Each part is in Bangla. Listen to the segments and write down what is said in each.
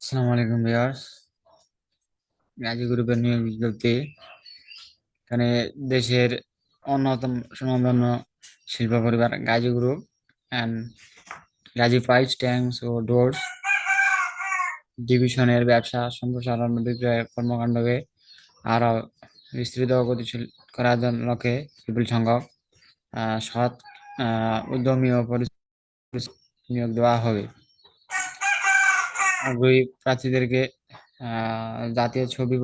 আসসালামু আলাইকুম ভিউয়ার্স গাজী গ্রুপের নিয়োগ বিজ্ঞপ্তি এখানে দেশের অন্যতম সুনামধন্য শিল্প পরিবার Gazi group and Gazi pipes tanks O doors. ডিভিশনের ব্যবসা, সম্প্রসারণ, বিক্রয় কর্মকাণ্ডকে আরও বিস্তৃত গতিশীল করার জন্য লক্ষ্যে বিপুল সংখ্যক সৎ উদ্যমী ও নিয়োগ দেওয়া হবে। আগ্রহী প্রার্থীদেরকে জাতীয় ছবি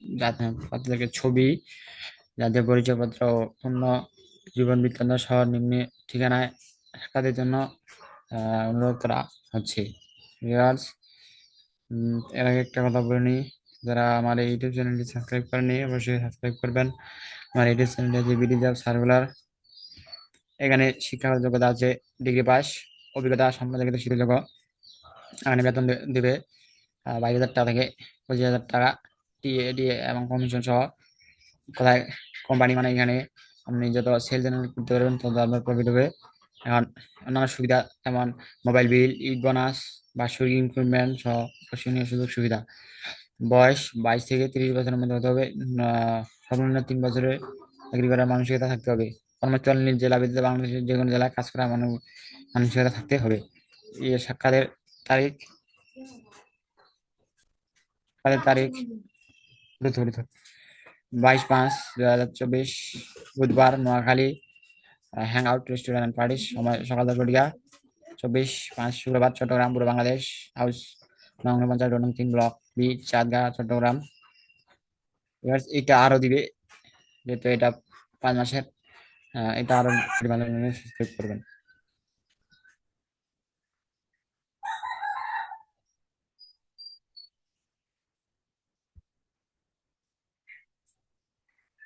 পরি- ছবি জাতীয় পরিচয়পত্র পূর্ণ, জীবন বৃত্তান্ত সহ নিম্ন ঠিকানায় সাক্ষাতের জন্য অনুরোধ করা হচ্ছে। ভিউয়ার্স এর আগে একটা কথা বলে নিই, যারা আমার ইউটিউব চ্যানেলটি সাবস্ক্রাইব করেনি অবশ্যই সাবস্ক্রাইব করবেন। আমার ইউটিউব চ্যানেলে যে বিডি জব সার্কুলার। এখানে শিক্ষাগত যোগ্যতা আছে, ডিগ্রি পাস, অভিজ্ঞতা সম্পাদকিত শিক্ষাযোগ্য এখানে বেতন দেবে বাইশ হাজার টাকা থেকে পঁচিশ হাজার টাকা। টিএ ডিএ এবং কমিশন সহ কোথায় কোম্পানি মানে এখানে আপনি যত সেল জেনারেট করতে পারবেন, তত আপনার প্রফিট হবে। এখন অন্যান্য সুবিধা যেমন মোবাইল বিল ইট বোনাস বার্ষিক ইনক্রিমেন্ট সহ আকর্ষণীয় সুযোগ সুবিধা। বয়স বাইশ থেকে তিরিশ বছরের মধ্যে হতে হবে। সর্বনিম্ন তিন বছরের চাকরি করার মানসিকতা থাকতে হবে। কর্মস্থল নিজ জেলা ব্যতীত বাংলাদেশের যে কোনো জেলায় কাজ করার মানু- মানসিকতা থাকতে হবে। এই সাক্ষাতের তারিখ তারিখ বাইশ পাঁচ দুই হাজার চব্বিশ, বুধবার Noakhali hang out restaurant and parties সময়, সকাল দশ চব্বিশ পাঁচ, শুক্রবার, চট্টগ্রাম, পূর্ব বাংলাদেশ হাউস নং পঞ্চাশ নং তিন ব্লক বি চাঁদগা চট্টগ্রাম। এবার এটা আরও দিবে, যেহেতু এটা পাঁচ মাসের এটা আরও পরিমাণে সাবস্ক্রাইব করবেন।